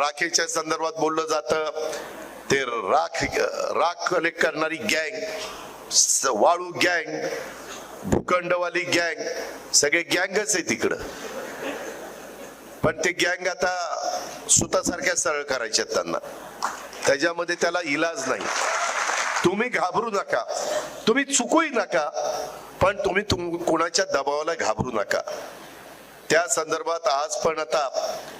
राखेच्या संदर्भात बोललं जातं. ते राख राख कलेक्ट करणारी गँग वाळू गँग भूखंडवाली गँग सगळे गँगच आहे तिकडं. पण ते गँग आता सुतासारख्या सरळ करायच्या त्यांना. त्याच्यामध्ये त्याला इलाज नाही. तुम्ही घाबरू नका. तुम्ही चुकूही नका. पण तुम्ही तुम कोणाच्या दबावाला घाबरू नका. त्या संदर्भात आज पण आता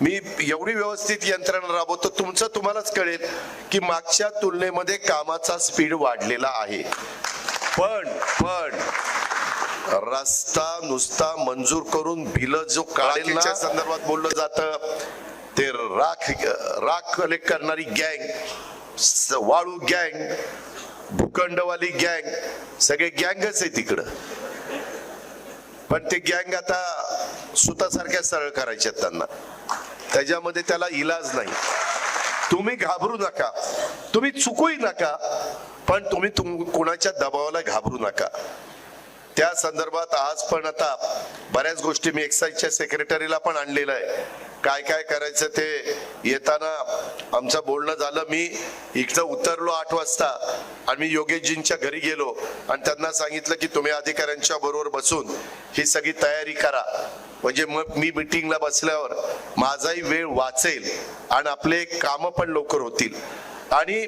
मी एवढी व्यवस्थित यंत्रणा राबवतो तुमचं तुम्हालाच कळेल की मागच्या तुलनेमध्ये कामाचा स्पीड वाढलेला आहे. पण पण रस्ता नुसता मंजूर करून भिल जो काढेल संदर्भात बोललं जातं. ते राख राख कलेक्ट करणारी गँग वाळू गँग भूखंडवाली गँग सगळे गँगच आहे तिकडं. पण ते गँग आता सुतासारख्या सरळ करायच्या त्यांना. त्याच्यामध्ये त्याला इलाज नाही. तुम्ही घाबरू नका. तुम्ही चुकूही नका पण तुम्ही तुम कोणाच्या दबावाला घाबरू नका. त्या संदर्भात आज पण आता बऱ्याच गोष्टी मी एक्साईजच्या सेक्रेटरीला पण आणलेलं आहे. काय काय करायचं ते येताना आमचं बोलणं झालं. मी इकडं उतरलो आठ वाजता आणि मी योगेशजींच्या घरी गेलो आणि त्यांना सांगितलं की तुम्ही अधिकाऱ्यांच्या बरोबर बसून ही सगळी तयारी करा. म्हणजे मग मी मिटिंगला बसल्यावर माझाही वेळ वाचेल आणि आपले कामं पण लवकर होतील. आणि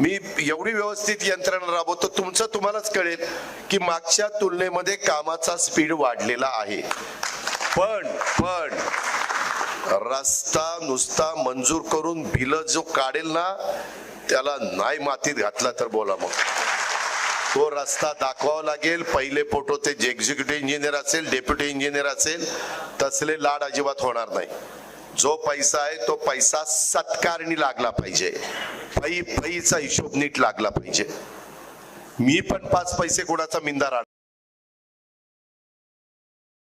मी एवढी व्यवस्थित यंत्रणा राबवतो तुमचं तुम्हालाच कळेल की मागच्या तुलनेमध्ये कामाचा स्पीड वाढलेला आहे. पण पण रस्ता नुसता मंजूर करून बिल जो काढेल ना त्याला नाही मातीत घातला तर बोला मग. तो रस्ता दाखवावा लागेल. पहिले फोटो ते जे एक्झिक्युटिव्ह इंजिनियर असेल डेप्युटी इंजिनियर असेल तसले लाड अजिबात होणार नाही. जो पैसा आहे तो पैसा सत्कारणी लागला पाहिजे. फई फईचा हिशोब नीट लागला पाहिजे. मी पण पाच पैसे कोणाचा मिंदा राहणार